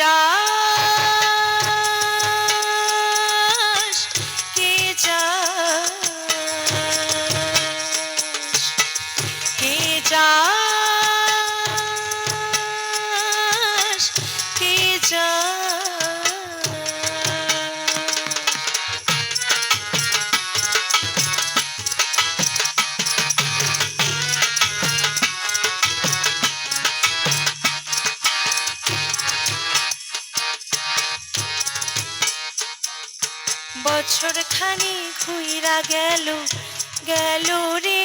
যাস কে যাস কে যাস কে যাস। বছর খানি ঘুইরা গেল গেল রে।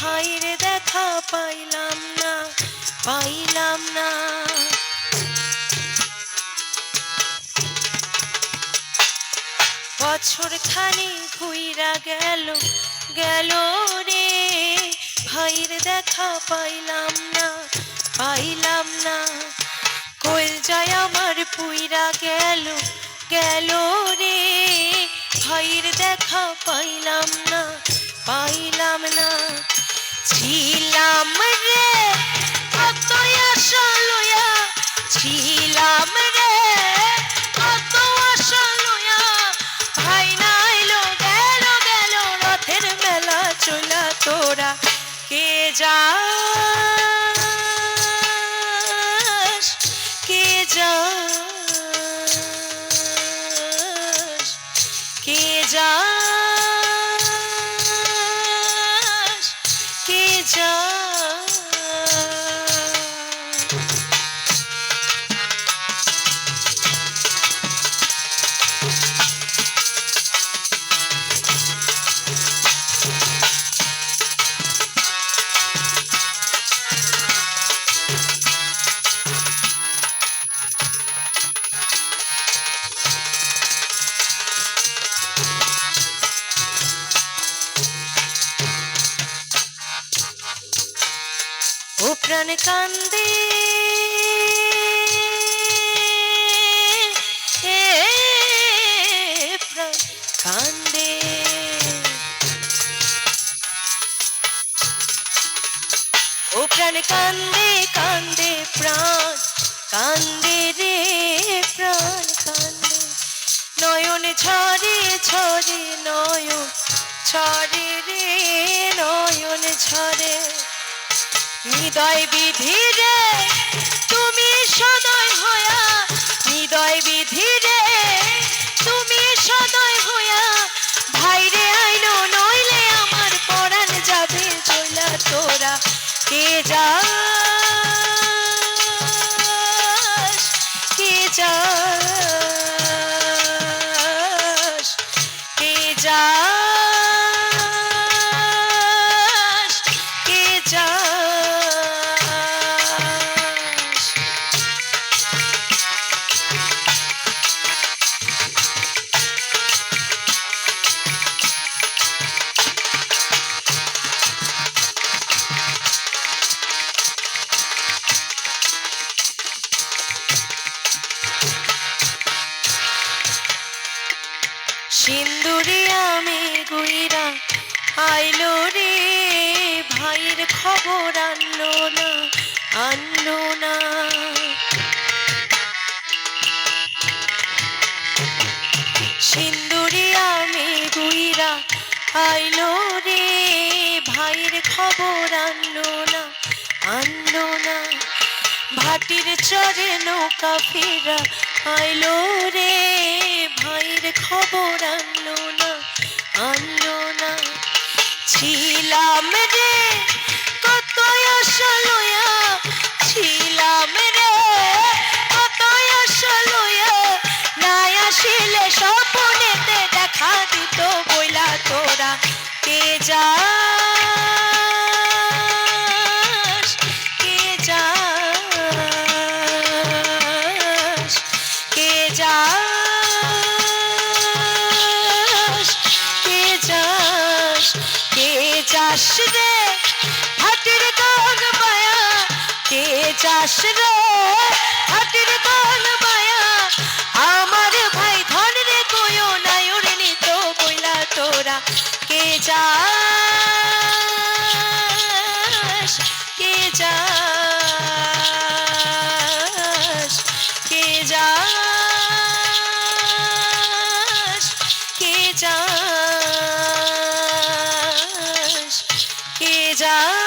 ভাইয়ের দেখা পাইলাম না পাইলাম না। বছর খানি ঘুইরা গেল গেল রে। ভাইয়ের দেখা পাইলাম না পাইলাম না। কোল যায় আমার পুইরা গেল গেল রে। ভাইয়ের দেখা পাইলাম না পাইলাম না। ছিলাম রে কত আশা লয়া। ছিলাম রে কত আশা লয়া। ভাই নাইলো গেল গেল, রথের মেলা চলা তোরা কে যাস কে প্রাণ কান্দে। প্রাণ কান্দে। ও প্রাণ কান্দে কান্দে প্রাণ, কান্দে রে প্রাণ কান্দে। নয়ন ঝরে ঝরে নয়ন, ঝরে রে নয়ন ঝরে। হৃদয় বিধিরে তুমি সদয় হয়া হৃদয় বিধিরে তুমি সদয় হয়া ভাইরে আইনো, নইলে আমার পরাণ যাবে চলা তোরা। কে যাস সিন্দুরে আমি গুইরা আইলো রে, ভাইয়ের খবর আনলো না আনলো না। সিন্দুরে আমি গুইরা আইলো রে, ভাইয়ের খবর আনলো না আনলো না। ভাটির চরে নৌকা ফেরা আইলো ছিলাম যাস রে? হাটের গান বায়া কে যাস রে? হাটের বল মায়া। जा